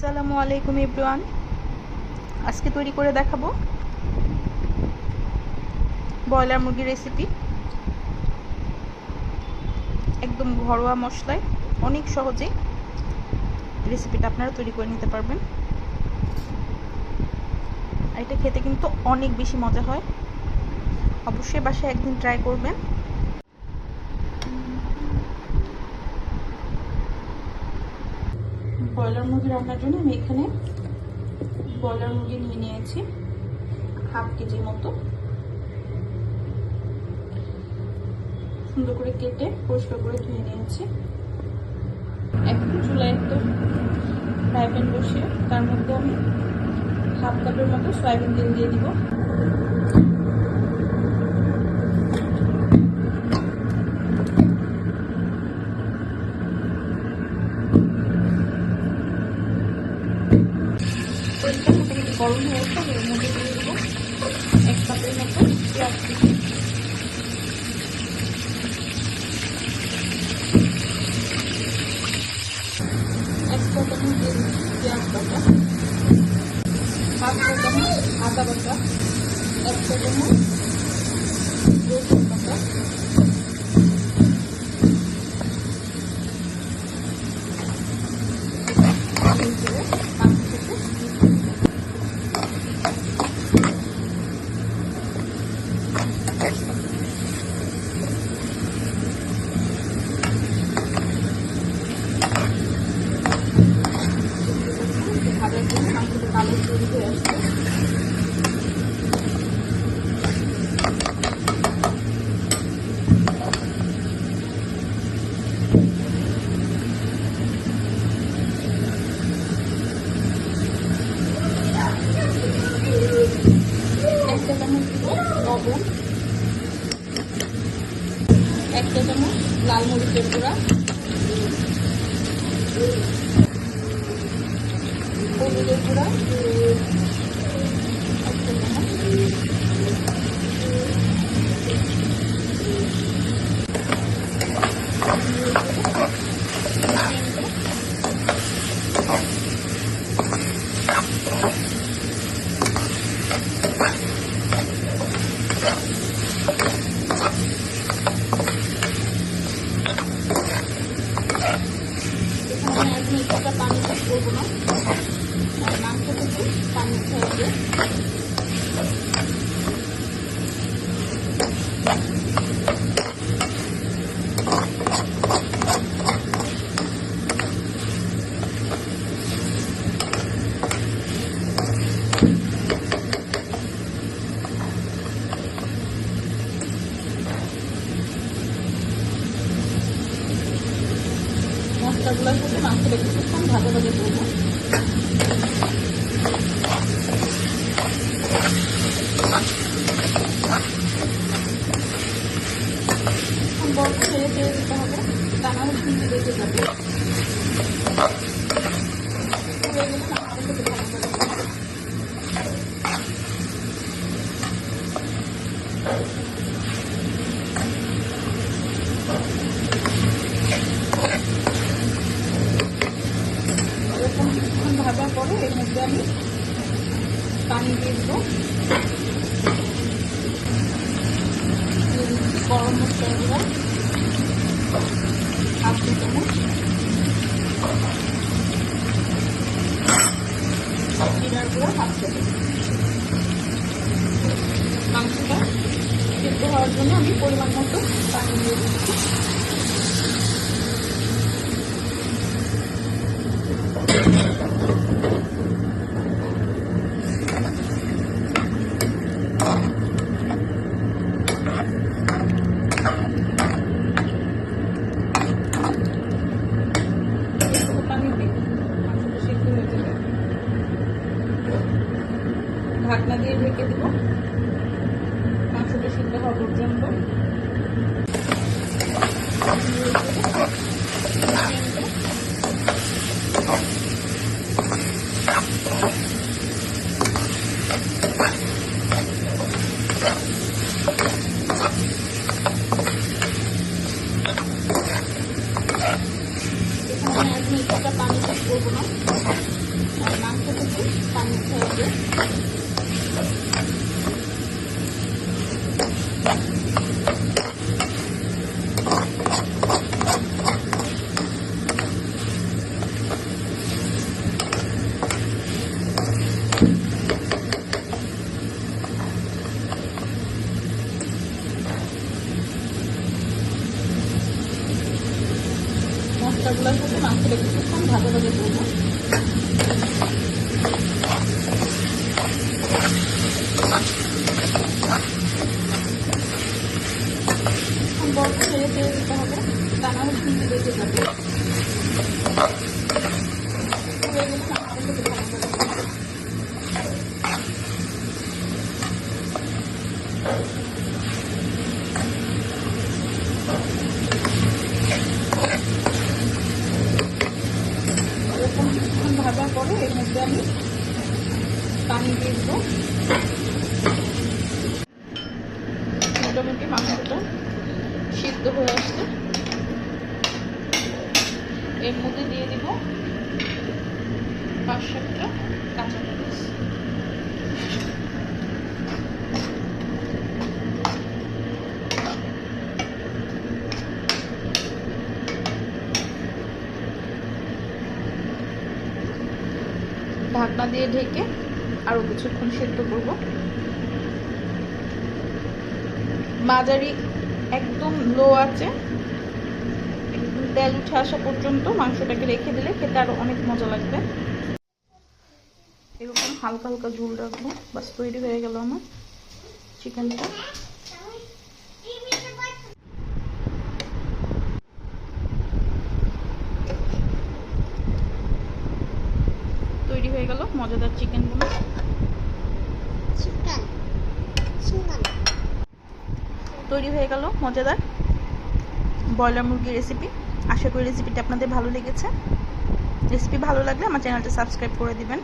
আসসালামু আলাইকুম ইব্রান আজকে তৈরি করে দেখাবো ব্রয়লার মুরগির রেসিপি একদম ঘরোয়া মশলায় অনেক সহজে রেসিপিটা আপনারা তৈরি করে নিতে পারবেন। আর এটা খেতে কিন্তু অনেক বেশি মজা হয়। অবশ্যই বাসায় একদিন ট্রাই করবেন। ব্রয়লার মুরগি রান্নার জন্য আমি এখানে ব্রয়লার মুরগি নিয়ে নিয়েছি, হাফ কেজির মতো। সুন্দর করে কেটে, পরিষ্কার করে ধুয়ে নিয়েছি। একটু চুলায় একটু ফ্রাই প্যান বসিয়ে, তার মধ্যে আমি হাফ কাপের মতো সয়াবিন তেল দিয়ে দিব তেলটা মোটামুটি গরম হয়েছে এর মধ্যে দিয়ে দেবো এক কাপের মতো পেঁয়াজ কুচি এক চা চামচ দিয়ে দিচ্ছি পেঁয়াজ বাটা হাফ চা চামচ আদা বাটা এক চা চামচ রসুন বাটা এই করে পাঁচ থেকে ভাজার জন্য মাংসটা কালো তৈরি হয়ে আসছে একটা চামচ লবণ। একটা চামচ লাল মরিচের গুঁড়া। হলুদের গুঁড়া। একটা চামচ এখানে আমি একটা পানি চাষ করব না। মাংস থেকে পানি ছেড়ে মশলাগুলোর সাথে মাংসটা কিছুক্ষণ ভাজা করব গল্প ছেড়ে ছেড়ে দিতে হবে তা না হলে কিন্তু বেঁচে যাবে। হয়ে গেলে মাংসটা থেকে ভালো করে এরকম কিছুক্ষণ ভাজার পরে এর আমি পানি দিয়ে দেবো। গরম মশলা গুঁড়া। হাফ চা চামচ। জিরার মাংসটা সিদ্ধ হওয়ার জন্য আমি পরিমাণ মতো পানি দিয়ে দিচ্ছি পানি দিই মাংসটা সিদ্ধ হয়ে যাবে ঢাকনা দিয়ে ঢেকে দেব। মাংসটা সিদ্ধ হওয়া পর্যন্ত। কিছুক্ষণ ভালো করে দেবো বড় ছেড়ে দিয়ে দিতে হবে তা হবে এর মধ্যে আমি পানি দিয়ে দেবো। মোটামুটি মাংসটা সিদ্ধ হয়ে আসছে। এর মধ্যে দিয়ে দিব পাঁচ সাতটা কাঁচামরিচ। ঢাকনা দিয়ে ঢেকে আরও কিছুক্ষণ সেদ্ধ করব। মাঝারি একদম লো আছে। তেল উঠে আসা পর্যন্ত মাংসটাকে রেখে দিলে খেতে আরও অনেক মজা লাগবে। এরকম হালকা হালকা ঝুল রাখব। বাস, তৈরি হয়ে গেল আমার চিকেনটা তৈরি হয়ে গেল মজাদার চিকেনগুলো চিকেন চিকেন তৈরি হয়ে গেল, মজাদার। ব্রয়লার মুরগির রেসিপি আশা করি রেসিপিটা আপনাদের ভালো লেগেছে। রেসিপি ভালো লাগলে আমার চ্যানেলটা সাবস্ক্রাইব করে দিবেন।